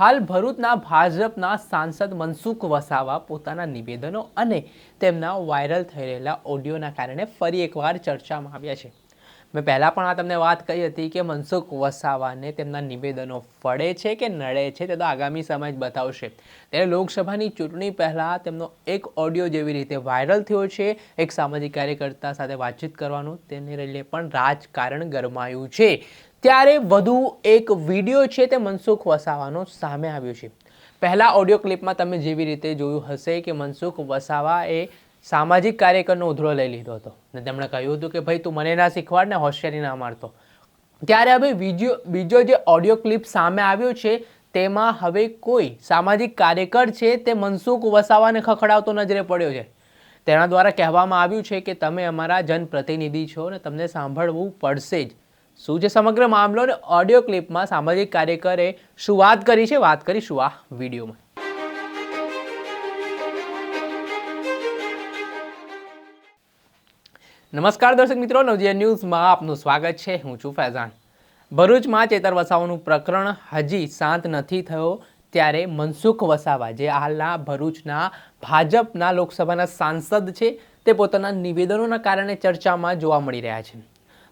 હાલ ભરૂચના ભાજપના સાંસદ મનસુખ વસાવા પોતાના નિવેદનો અને તેમના વાયરલ થઈ રહેલા ઓડિયોના કારણે ફરી એકવાર ચર્ચામાં આવ્યા છે. મેં પહેલાં પણ આ તમને વાત કહી હતી કે મનસુખ વસાવાને તેમના નિવેદનો ફળે છે કે નડે છે તે તો આગામી સમય જ બતાવશે. ત્યારે લોકસભાની ચૂંટણી પહેલાં તેમનો એક ઓડિયો જેવી રીતે વાયરલ થયો છે, એક સામાજિક કાર્યકર્તા સાથે વાતચીત કરવાનું, તેને લઈને પણ રાજકારણ ગરમાયું છે. ત્યારે વધુ એક વીડિયો છે તે મનસુખ વસાવાનો સામે આવ્યો છે. પહેલાં ઓડિયો ક્લિપમાં તમે જેવી રીતે જોયું હશે કે મનસુખ વસાવા એ સામાજિક કાર્યકરનો ઉધરો લઈ લીધો હતો અને તેમણે કહ્યું હતું કે, ભાઈ, તું મને ના શીખવાડ ને હોશિયારી ના મારતો ત્યારે હવે બીજો બીજો જે ઓડિયો ક્લિપ સામે આવ્યો છે, તેમાં હવે કોઈ સામાજિક કાર્યકર છે તે મનસુખ વસાવાને ખખડાવતો નજરે પડ્યો છે. તેના દ્વારા કહેવામાં આવ્યું છે કે, તમે અમારા જનપ્રતિનિધિ છો ને તમને સાંભળવું પડશે જ. શું છે સમગ્ર મામલો અને ઓડિયો ક્લિપમાં સામાજિક કાર્યકરે શું વાત કરી છે. વાત કરીશું આ વિડીયોમાં? નમસ્કાર દર્શક મિત્રો, નવજીવન ન્યૂઝમાં આપનું સ્વાગત છે. હું છું ફૈઝાન. ભરૂચમાં ચેતર વસાવાનું પ્રકરણ હજી શાંત નથી થયો ત્યારે મનસુખ વસાવા, જે હાલના ભરૂચના ભાજપના લોકસભાના સાંસદ છે, તે પોતાના નિવેદનોના કારણે ચર્ચામાં જોવા મળી રહ્યા છે.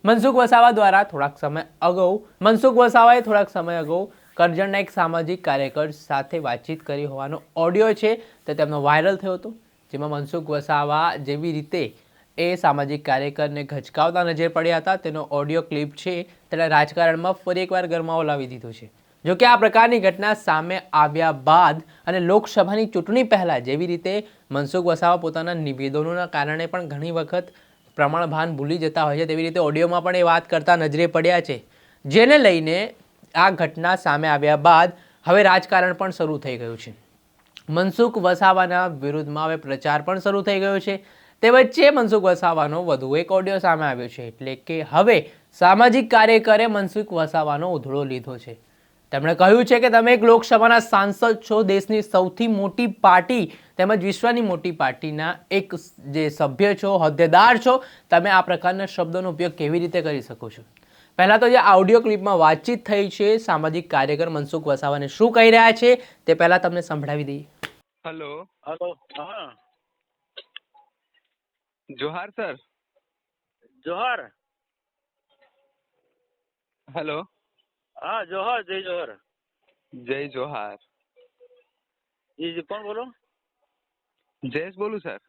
મનસુખ વસાવા દ્વારા થોડાક સમય અગાઉ, મનસુખ વસાવાએ થોડાક સમય અગાઉ કરજણના એક સામાજિક કાર્યકર સાથે વાતચીત કરી હોવાનો ઓડિયો છે તે તેમનો વાયરલ થયો હતો, જેમાં મનસુખ વસાવા જેવી રીતે એ સામાજિક કાર્યકરને ઘચકાવતા નજર પડ્યા હતા. તેનો ઓડિયો ક્લિપ છે તેના રાજકારણમાં ફરી એકવાર ગરમાવો લાવી દીધો છે. જો કે આ પ્રકારની ઘટના સામે આવ્યા બાદ અને લોકસભાની ચૂંટણી પહેલાં જેવી રીતે મનસુખ વસાવા પોતાના નિવેદનોના કારણે પણ ઘણી વખત પ્રમાણભાન ભૂલી જતા હોય છે, તેવી રીતે ઓડિયોમાં પણ એ વાત કરતા નજરે પડ્યા છે. જેને લઈને આ ઘટના સામે આવ્યા બાદ હવે રાજકારણ પણ શરૂ થઈ ગયું છે. મનસુખ વસાવાના વિરુદ્ધમાં હવે પ્રચાર પણ શરૂ થઈ ગયો છે. તે વચ્ચે મનસુખ વસાવાનો વધુ એક ઓડિયો સામે આવ્યો છે, એટલે કે હવે સામાજિક કાર્યકરે મનસુખ વસાવાનો ઉધડો લીધો છે. તેમણે કહ્યું છે કે તમે એક લોકસભાના સાંસદ છો દેશની સૌથી મોટી પાર્ટી તેમજ વિશ્વની મોટી પાર્ટીના એક જે સભ્ય છો હોદ્દેદાર છો તમે આ પ્રકારના શબ્દોનો ઉપયોગ કેવી રીતે કરી શકો છો? પહેલાં તો જે ઓડિયો ક્લિપમાં વાતચીત થઈ છે સામાજિક કાર્યકર મનસુખ વસાવાને શું કહી રહ્યા છે તે પહેલાં તમને સંભળાવી દઈએ. હેલો હલો હા. જોહાર સર? જોહાર. હેલો હા જોહર જય જોહર. જય જોહાર. જી કોણ બોલો? જયેશ બોલું સર?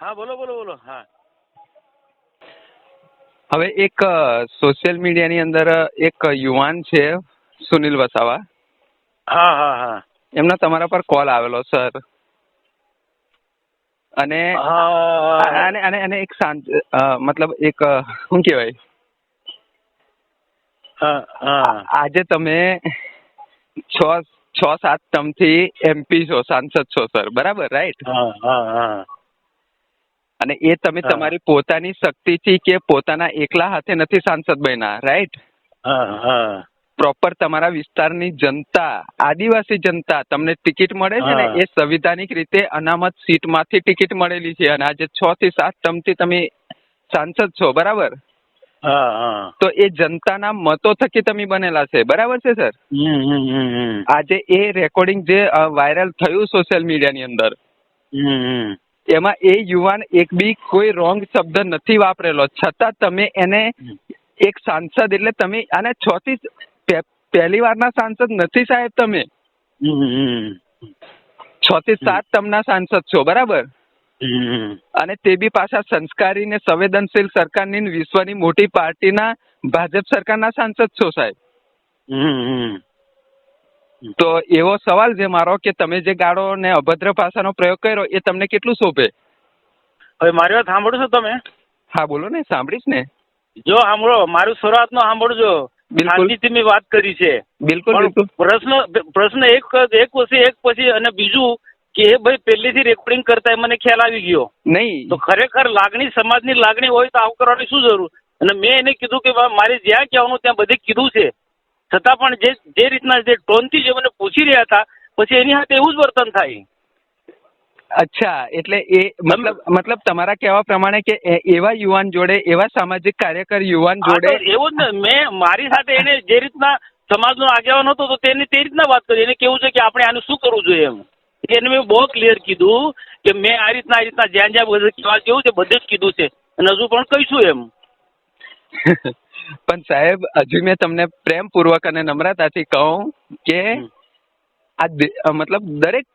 હા બોલો બોલો બોલો હા. હવે એક સોશિયલ મીડિયાની અંદર એક યુવાન છે સુનિલ વસાવા. હા હા હા. એમનો તમારા પર કોલ આવેલો સર. અને અને અને એક શાંત મતલબ એક શું કહેવાય? આજે તમે છ છ સાત ટર્મથી એમપી છો સાંસદ છો સર. બરાબર રાઈટ અને એ તમે તમારી પોતાની શક્તિથી કે પોતાના એકલા હાથે નથી સાંસદ બન્યા રાઈટ પ્રોપર તમારા વિસ્તારની જનતા આદિવાસી જનતા તમને ટિકિટ મળે છે ને? એ સંવિધાનિક રીતે અનામત સીટમાંથી ટિકિટ મળેલી છે. અને આજે છ થી સાત ટર્મથી તમે સાંસદ છો બરાબર? તો એ જનતાના મતો થકી તમે બનેલા છે. બરાબર છે સર? આજે એ રેકોર્ડિંગ જે વાયરલ થયું સોશિયલ મીડિયાની અંદર એમાં એ યુવાન એક બી કોઈ રોંગ શબ્દ નથી વાપરેલો. છતાં તમે એને એક સાંસદ એટલે તમે આને છ થી પહેલી વારના સાંસદ નથી સાહેબ તમે. છ થી સાત તમના સાંસદ છો બરાબર? અને તે બી પાછા સંસ્કારી ને સંવેદનશીલ સરકારની વિશ્વની મોટી પાર્ટીના ભાજપ સરકારના સાંસદ છો સાહેબ. તો એવો સવાલ છે મારો કે તમે જે ગાળો ને અભદ્ર ભાષાનો પ્રયોગ કર્યો એ તમને કેટલું શોભે? હવે મારી વાત સાંભળો છો તમે? હા બોલો ને સાંભળીશ ને. જો સાંભળો મારું શરૂઆત નો સાંભળજો. શાંતિથી મેં વાત કરી છે. બિલકુલ. પ્રશ્ન પ્રશ્ન એક એક પછી એક પછી અને બીજું કે એ ભાઈ પહેલેથી રેકોર્ડિંગ કરતા મને ખ્યાલ આવી ગયો. નહીં. તો ખરેખર લાગણી સમાજની લાગણી હોય તો આવું કરવાની શું જરૂર? અને મેં એને કીધું કે મારે જ્યાં કહેવાનું ત્યાં બધે કીધું છે. છતાં પણ જે જે રીતના જે ટોનથી જે મને પૂછી રહ્યા હતા પછી એની સાથે એવું જ વર્તન થાય. અચ્છા એટલે એ મતલબ મતલબ તમારા કહેવા પ્રમાણે કે એવા યુવાન જોડે એવા સામાજિક કાર્યકર યુવાન જોડે એવું જ ને. મેં મારી સાથે એને જે રીતના સમાજનો આગેવાન હતો તો તેની તે રીતના વાત કરી. એને કેવું છે કે આપણે આનું શું કરવું જોઈએ એમ. એને મેં બહુ ક્લિયર કીધું કે મેં આ રીતના આ રીતના જ્યાં જ્યાં કહેવા જેવું છે બધે જ કીધું છે. અને હજુ પણ કહીશું એમ. પણ સાહેબ હજુ મેં તમને પ્રેમપૂર્વક અને નમ્રતાથી કહું કે આ મતલબ દરેક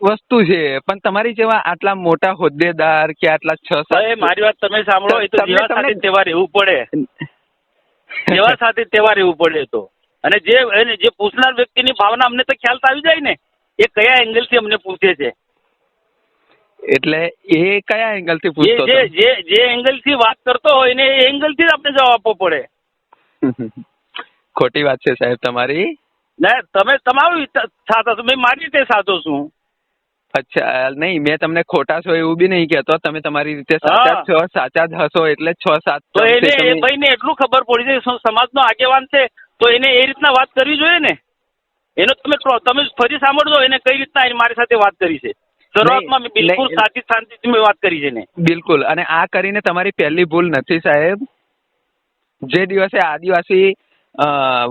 વસ્તુ છે પણ તમારી જેવા આટલા મોટા હોદ્દેદાર કે આટલા છ સાત મારી વાત તમે સાંભળો એ તો જેવા સાથે તેવા રહેવું પડે. જેવા સાથે તેવા રહેવું પડે તો. અને જે જે પૂછનાર વ્યક્તિની ભાવના અમને તો ખ્યાલ તો આવી જાય ને. એ કયા એંગલથી અમને પૂછે છે? એટલે એ કયા એંગલથી પૂછતો જે જે જે એંગલથી વાત કરતો હોય ને એ એંગલથી જ આપણે જવાબ આપવો પડે. ખોટી વાત છે સાહેબ તમારી. ના તમે તમારું સાચો છો. મેં મારી રીતે સાચો છું. અચ્છા નહીં મેં તમને ખોટા છો એવું બી નહીં કહેતો. તમે તમારી રીતે સાચા છો સાચા જ હશો એટલે છ સાત તો એને તમે- ભાઈને એટલું ખબર પડી છે સમાજ સમાજનો આગેવાન છે. તો એને એ રીતના વાત કરવી જોઈએ ને? એનો તમે તમે ફરી સાંભળજો એને કઈ રીતના એને મારી સાથે વાત કરી છે. શરૂઆતમાં મેં બિલકુલ સાચી શાંતિથી મેં વાત કરી છે ને બિલકુલ અને આ કરીને તમારી પહેલી ભૂલ નથી સાહેબ. જે દિવસે આદિવાસી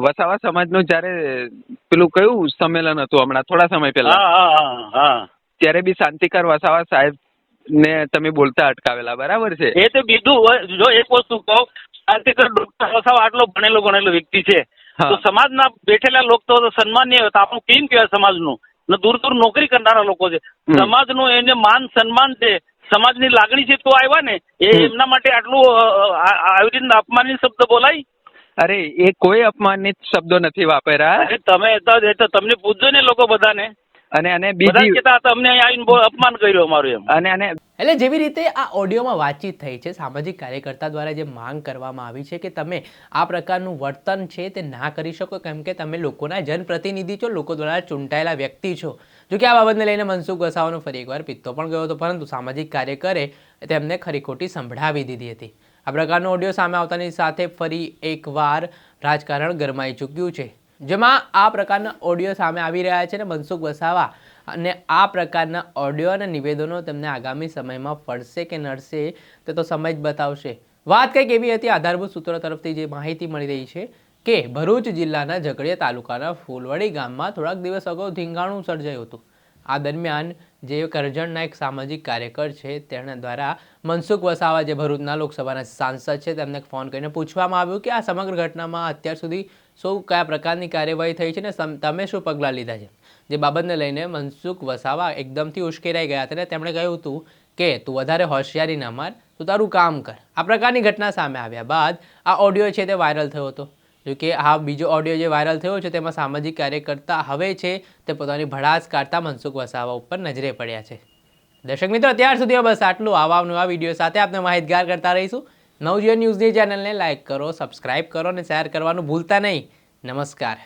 વસાવા સમાજનું જ્યારે પેલું કયું સંમેલન હતું હમણાં થોડા સમય પહેલા? ત્યારે બી શાંતિકર વસાવા સાહેબ ને તમે બોલતા અટકાવેલા બરાબર છે? એ તો બીજું. જો એક વસ્તુ કહું શાંતિકર વસાવા આટલો ભણેલો ગણેલો વ્યક્તિ છે. તો સમાજના બેઠેલા લોકો તો સન્માનીય હોય તો આપણું કેમ કહેવાય સમાજનું? ને દૂર દૂર નોકરી કરનારા લોકો છે. સમાજનું એને માન સન્માન છે. સમાજની લાગણી છે તો આવ્યા ને એ એમના માટે આટલું આવી રીતના અપમાનિત શબ્દ બોલાય? અરે એ કોઈ અપમાનિત શબ્દો નથી વાપર્યા. તમે તો તમને પૂછજો ને લોકો બધાને. અને અને બીજી હતા, આવીને બહુ અપમાન કર્યું અમારું એમ. અને અને એટલે જેવી રીતે આ ઓડિયોમાં વાતચીત થઈ છે સામાજિક કાર્યકર્તા દ્વારા જે માંગ કરવામાં આવી છે કે તમે આ પ્રકારનું વર્તન છે તે ના કરી શકો કેમ કે તમે લોકોના જનપ્રતિનિધિ છો લોકો દ્વારા ચૂંટાયેલા વ્યક્તિ છો. જો કે આ બાબતને લઈને મનસુખ વસાવાનો ફરી એકવાર પિત્તો પણ ગયો હતો પરંતુ સામાજિક કાર્યકરે તેમને ખરી ખોટી સંભળાવી દીધી હતી. આ પ્રકારનો ઓડિયો સામે આવતાની સાથે ફરી એકવાર રાજકારણ ગરમાઈ ચૂક્યું છે. જેમાં આ પ્રકારના ઓડિયો સામે આવી રહ્યા છે અને મનસુખ વસાવા. અને આ પ્રકારના ઓડિયો અને નિવેદનો તેમને આગામી સમયમાં ફળશે કે નડશે તે તો સમય જ બતાવશે. વાત કંઈક એવી હતી આધારભૂત સૂત્રો તરફથી જે માહિતી મળી રહી છે કે ભરૂચ જિલ્લાના ઝઘડિયા તાલુકાના ફૂલવાડી ગામમાં થોડાક દિવસ અગાઉ ધીંગાણું સર્જાયું હતું. આ દરમિયાન જે કરજણના એક સામાજિક કાર્યકર છે તેના દ્વારા મનસુખ વસાવા, જે ભરૂચના લોકસભાના સાંસદ છે, તેમને ફોન કરીને પૂછવામાં આવ્યું કે આ સમગ્ર ઘટનામાં અત્યાર સુધી શું કયા પ્રકારની કાર્યવાહી થઈ છે ને તમે શું પગલાં લીધા છે? જે બાબતને લઈને મનસુખ વસાવા એકદમથી ઉશ્કેરાઈ ગયા હતા તેમણે કહ્યું હતું કે, તું વધારે હોશિયારી ના માર, તું તારું કામ કર. આ પ્રકારની ઘટના સામે આવ્યા બાદ આ ઓડિયો છે તે વાયરલ થયો હતો. જો કે આ બીજો ઓડિયો જે વાયરલ થયો છે તેમાં સામાજિક કાર્યકર્તા હવે છે તે પોતાની ભડાસ કાઢતા મનસુખ વસાવા ઉપર નજરે પડ્યા છે. દર્શક મિત્રો, અત્યાર સુધી બસ આટલું. આવા નવા વીડિયો સાથે આપણે માહિતગાર કરતા રહીશું. નવજીવન ન્યૂઝની ચેનલને લાઇક કરો સબસ્ક્રાઇબ કરો અને શેર કરવાનું ભૂલતા નહીં. નમસ્કાર.